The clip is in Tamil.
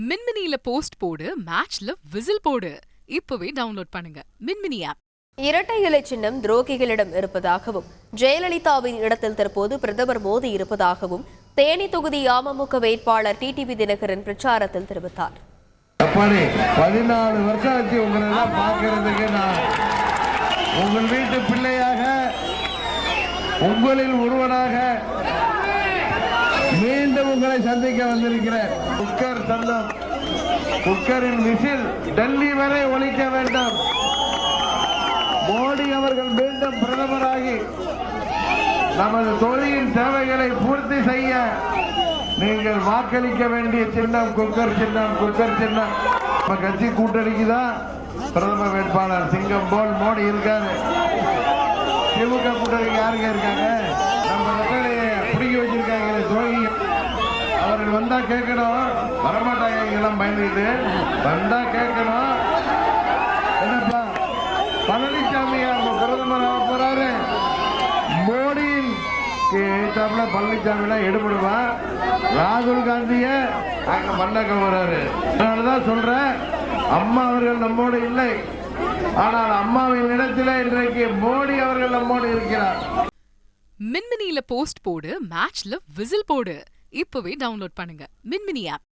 மின்மினியில போஸ்ட் போடு மேட்ச்ல விசில் போடு. இப்பவே டவுன்லோட் பண்ணுங்க. மின்மினி ஆப். இரட்டை இலை சின்னம் துரோகிகளிடம் இருப்பதாகவும் ஜெயலலிதாவின் இடத்தில் தற்போது பிரதமர் மோடி இருப்பதாகவும் தேனி தொகுதி அமமுக வேட்பாளர் டிடிவி தினகரன் பிரச்சாரத்தில் தெரிவித்தார். அப்பாடி பதினாலு வருஷம் ஆச்சு உங்களை எல்லாம் பார்க்கறதுக்கு நான். உங்கள் வீட்டு பிள்ளையாக உங்களில் ஒருவனாக உங்களை சந்திக்க வந்திருக்கிறேன். குக்கர் தந்தம். குக்கரின் விசில் டெல்லி வரை ஒழிக்க வேண்டும். மோடி அவர்கள் மீண்டும் பிரதமராகி நமது தொழிலின் தேவைகளை பூர்த்தி செய்ய நீங்கள் வாக்களிக்க வேண்டிய சின்னம் குக்கர் சின்னம் குக்கர் சின்னம். நம்ம கட்சி கூட்டணிக்கு தான் பிரதம வேட்பாளர் சிங்கம் போல் மோடி இருக்காரு. திமுக கூட்டணிக்கு யாருங்க இருக்காங்க? நம்ம ரெட்டலையை பிடிக்க வச்சிருக்காங்க துரோகி அவர்கள் வந்தா கேட்கணும். வரமாட்டாங்க இங்கெல்லாம் பயந்துக்கிட்டு வந்தா கேட்கணும். என்னப்பா? பழனிசாமி அவங்க பிரதமர் ஆக போறாரு. மோடியின் ஏத்தாப்புல பழனிசாமிலாம் எடுபடுவா. ராகுல் காந்திய அங்க மண்ணக்க வர்றாரு அதனாலதான் சொல்றேன் அம்மா அவர்கள் நம்மோடு இல்லை. ஆனால் அம்மாவின் இடத்தில் இன்றைக்கு மோடி அவர்கள் நம்மோடு இருக்கிறார். மின்மினியில போஸ்ட் போடு மேட்ச்ல விசில் போடு. இப்பவே டவுன்லோட் பண்ணுங்க. மின்மினி ஆப்.